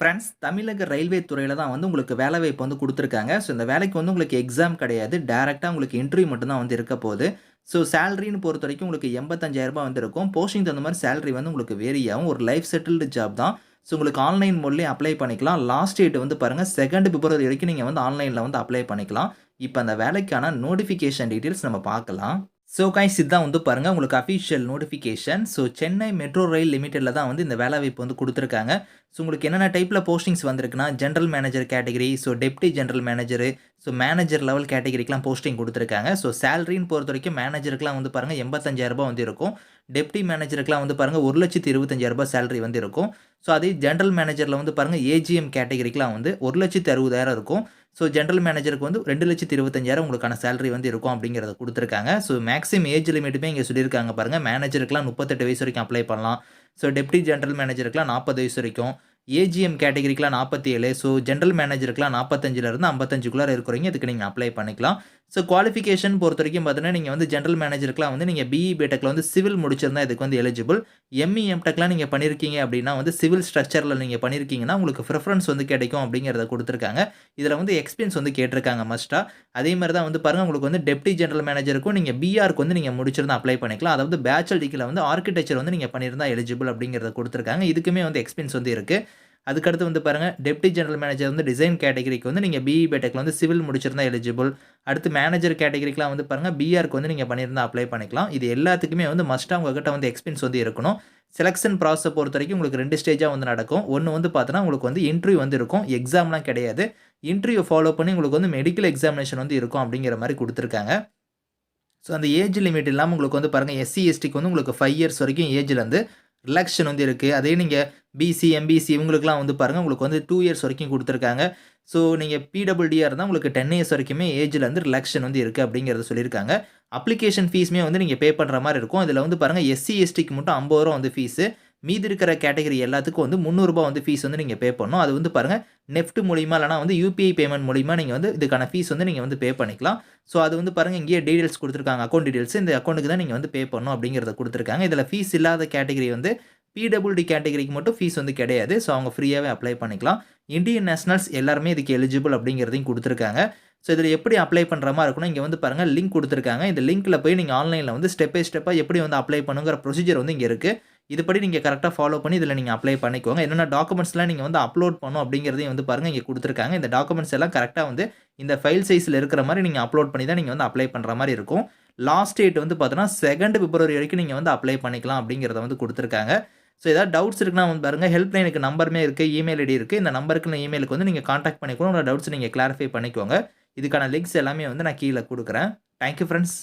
Friends தமிழக railway துறையில் தான் வந்து உங்களுக்கு வேலை வாய்ப்பு வந்து கொடுத்துருக்காங்க. ஸோ இந்த வேலைக்கு வந்து உங்களுக்கு எக்ஸாம் கிடையாது. டேரெக்டாக உங்களுக்கு இன்டர்வியூ மட்டும்தான் வந்து இருக்க போகுது. ஸோ சேலரின்னு பொறுத்த வரைக்கும் உங்களுக்கு எண்பத்தஞ்சாயிரம் ரூபாய் வந்து இருக்கும். போஸ்டிங் தகுந்த மாதிரி சேலரி வந்து உங்களுக்கு வேரி ஆகும். ஒரு லைஃப் செட்டில்டு ஜாப் தான். ஸோ உங்களுக்கு ஆன்லைன் மோட்லேயே அப்ளை பண்ணிக்கலாம். லாஸ்ட் டேட் வந்து பாருங்கள் செகண்ட் பிப்ரவரி வரைக்கும் நீங்கள் வந்து ஆன்லைனில் வந்து அப்ளை பண்ணிக்கலாம். இப்போ அந்த வேலைக்கான நோட்டிஃபிகேஷன் டீட்டெயில்ஸ் நம்ம பார்க்கலாம். ஸோ கைஸ் இதுதான் வந்து பாருங்கள் உங்களுக்கு official notification so Chennai metro rail லிமிட்டெடில் தான் வந்து இந்த வேலை வாய்ப்பு வந்து கொடுத்துருக்காங்க. ஸோ உங்களுக்கு என்னென்ன டைப்பில் போஸ்டிங்ஸ் வந்திருக்குன்னா general manager category so deputy general manager so manager level கேட்டகரிக்கெலாம் posting கொடுத்துருக்காங்க. ஸோ சேலரின்னு பொறுத்த வரைக்கும் மேனேஜருக்குலாம் வந்து பாருங்கள் எண்பத்தஞ்சாயிரரூபா வந்து இருக்கும். டெப்டி மேனேஜருக்குலாம் வந்து பாருங்கள் ஒரு லட்சத்தி இருபத்தஞ்சாயிரரூபா சேலரி வந்து இருக்கும். ஸோ அதே ஜென்ரல் மேனேஜரில் வந்து பாருங்கள் ஏஜிஎம் கேட்டகரிக்கெலாம் வந்து ஒரு லட்சத்தி அறுபதாயிரம் இருக்கும். ஸோ ஜென்ரல் மேனேஜருக்கு வந்து ரெண்டு லட்சத்தி இருபத்தஞ்சாயிரம் உங்களுக்கான சேலரி வந்து இருக்கும் அப்படிங்கிறத கொடுத்துருக்காங்க. ஸோ மேக்ஸிமம் ஏஜ் லிமிட்டுமே இங்கே சொல்லியிருக்காங்க பாருங்கள் மேனேஜருக்குலாம் முப்பத்தெட்டு வயசு வரைக்கும் அப்ளை பண்ணலாம். ஸோ டெப்டி ஜென்ரல் மேனேஜருக்குலாம் நாற்பது வயசு வரைக்கும். ஏஜிஎம் கேட்டகரிக்கெலாம் நாற்பத்தி ஏழு ஸோ ஜென்ரல் மேனேஜருக்குலாம் நாற்பத்தஞ்சிலேருந்து ஐம்பத்தஞ்சுக்குள்ளே இருக்கிறீங்க. இதுக்கு நீங்கள் அப்ளை பண்ணிக்கலாம். ஸோ குவாலிஃபிகேஷன் பொறுத்த வரைக்கும் பார்த்தீங்கன்னா நீங்கள் வந்து ஜென்ரல் மேனேஜருக்குலாம் வந்து நீங்கள் பிஇ பிடெக்கில் வந்து சிவில் முடிச்சிருந்தா இதுக்கு வந்து எலிஜிபிள் எம்இ எம்டெக்லாம் நீங்கள் பண்ணியிருக்கீங்க அப்படின்னா வந்து சிவில் ஸ்ட்ரக்சரில் நீங்கள் பண்ணியிருக்கீங்கன்னா உங்களுக்கு ப்ரிஃபரன்ஸ் வந்து கிடைக்கும் அப்படிங்கிறத கொடுத்துருக்காங்க. இதில் வந்து எக்ஸ்பீரியன்ஸ் வந்து கேட்டிருக்காங்க மஸ்ட்டாக அதே மாதிரி தான் வந்து பாருங்கள் உங்களுக்கு வந்து டெப்டி ஜென்ரல் மேனேஜருக்கும் நீங்கள் பிஆருக்கு வந்து நீங்கள் முடிச்சிருந்தா அப்ளை பண்ணிக்கலாம். அதாவது பேச்சுலர் டிகிரியில் வந்து ஆர்கிடெக்சர் வந்து நீங்கள் பண்ணியிருந்தா எலிஜிபிள் அப்படிங்கிறத கொடுத்துருக்காங்க. இதுக்குமே வந்து எக்ஸ்பீரியன்ஸ் வந்து இருக்குது அதுக்கடுத்து வந்து பாருங்கள் டெப்டி ஜெனரல் மேனேஜர் வந்து டிசைன் கேட்டகரிக்கு வந்து நீங்கள் பிஇ பேட்டெக்கில் வந்து சிவில் முடிச்சிருந்தால் எலிஜிபிள் அடுத்து மேனேஜர் கேட்டகரிக்கெலாம் வந்து பாருங்கள் பிஆருக்கு வந்து நீங்கள் பண்ணியிருந்தால் அப்ளை பண்ணிக்கலாம். இது எல்லாத்துக்குமே வந்து மஸ்ட்டாக உங்ககிட்ட வந்து எக்ஸ்பீரியன்ஸ் வந்து இருக்கணும். செலெக்ஷன் ப்ராசஸை பொறுத்த வரைக்கும் உங்களுக்கு ரெண்டு ஸ்டேஜாக வந்து நடக்கும். ஒன்று வந்து பார்த்தோன்னா உங்களுக்கு வந்து இன்டர்வியூ வந்து இருக்கும். எக்ஸாம்லாம் கிடையாது. இன்டர்வியூ ஃபாலோ பண்ணி உங்களுக்கு வந்து மெடிக்கல் எக்ஸாமினேஷன் வந்து இருக்கும் அப்படிங்கிற மாதிரி கொடுத்துருக்காங்க. ஸோ அந்த ஏஜ் லிமிட் இல்லாமல் உங்களுக்கு வந்து பாருங்கள் எஸ்சி எஸ்டிக்கு வந்து உங்களுக்கு ஃபைவ் இயர்ஸ் வரைக்கும் ஏஜில் வந்து ரிலாக்ஷன் வந்து இருக்குது அதே நீங்கள் பிசி எம்பிசி இவங்களுக்குலாம் வந்து பாருங்கள் உங்களுக்கு வந்து டூ இயர்ஸ் வரைக்கும் கொடுத்துருக்காங்க. ஸோ நீங்கள் பிடபிள்டியாக இருந்தால் உங்களுக்கு டென் இயர்ஸ் வரைக்குமே ஏஜில் வந்து ரிலாக்ஷன் வந்து இருக்குது அப்படிங்கிறத சொல்லியிருக்காங்க. அப்ளிகேஷன் ஃபீஸுமே வந்து நீங்கள் பே பண்ணுற மாதிரி இருக்கும். இதில் வந்து பாருங்கள் எஸ்சி எஸ்டிக்கு மட்டும் ஐம்பது ரூபா வந்து ஃபீஸு மீதி இருக்கிற கேட்டகரி எல்லாத்துக்கும் வந்து முந்நூறுரூபா வந்து ஃபீஸ் வந்து நீங்கள் பே பண்ணணும். அது வந்து பாருங்கள் நெஃப்ட் மூலிமா இல்லைனா வந்து யூபிஐ பேமெண்ட் மூலிமா நீங்கள் வந்து இதுக்கான ஃபீஸ் வந்து நீங்கள் வந்து பே பண்ணிக்கலாம். ஸோ அது வந்து பாருங்கள் இங்கேயே டீடைல்ஸ் கொடுத்துருக்காங்க அக்கௌண்ட் டீடைல்ஸ் இந்த அக்கௌண்ட்டுக்கு தான் நீங்கள் வந்து பே பண்ணணும் அப்படிங்கிறத கொடுத்துருக்காங்க. இதில் ஃபீஸ் இல்லாத கேட்டகரி வந்து பிடபிள்டி கேட்டகரிக்கு மட்டும் ஃபீஸ் வந்து கிடையாது. ஸோ அவங்க ஃப்ரீயாகவே அப்ளை பண்ணிக்கலாம். இந்தியன் நேஷனல்ஸ் எல்லாருமே இதுக்கு எலிஜிபிள் அப்படிங்கிறதையும் கொடுத்துருக்காங்க. ஸோ இதில் எப்படி அப்ளை பண்ணுற மாதிரி இருக்கணும்? இங்கே வந்து பாருங்கள் லிங்க் கொடுத்துருக்காங்க. இந்த லிங்க்கில் போய் நீங்கள் ஆன்லைனில் வந்து ஸ்டெப் பை ஸ்டெப்பாக எப்படி வந்து அப்ளை பண்ணுங்கிற ப்ரொசீஜர் வந்து இங்கே இருக்குது இதுபடி நீங்கள் கரெக்டாக ஃபாலோ பண்ணி இதில் நீங்கள் அப்ளை பண்ணிக்கோங்க. என்னென்ன டாக்குமெண்ட்ஸ்லாம் நீங்கள் வந்து அப்லோட் பண்ணும் அப்படிங்கிறதையும் வந்து பாருங்கள் இங்கே கொடுத்துருக்காங்க. இந்த டாக்குமெண்ட்ஸ் எல்லாம் கரெக்டாக வந்து இந்த ஃபைல் சைஸில் இருக்கிற மாதிரி நீங்கள் அப்லோட் பண்ணி தான் நீங்கள் வந்து அப்ளை பண்ணுற மாதிரி இருக்கும். லாஸ்ட் டேட் வந்து பார்த்தோன்னா செகண்ட் பிப்ரவரி வரைக்கும் நீங்கள் வந்து அப்ளை பண்ணிக்கலாம் அப்படிங்கிறத வந்து கொடுத்துருக்காங்க. ஸோ ஏதாவது டவுட்ஸ் இருக்குன்னா வந்து பாருங்கள் ஹெல்ப்லைனுக்கு நம்பருமே இருக்குது இமெயில் ஐடி இருக்குது இந்த நம்பருக்கு இமெயிலுக்கு வந்து நீங்கள் காண்டாக்ட் பண்ணிக்கணும் உங்களோட டவுட்ஸ் நீங்கள் கிளாரிஃபை பண்ணிக்கோங்க. இதுக்கான லிங்க்ஸ் எல்லாமே வந்து நான் கீழே கொடுக்குறேன். Thank you friends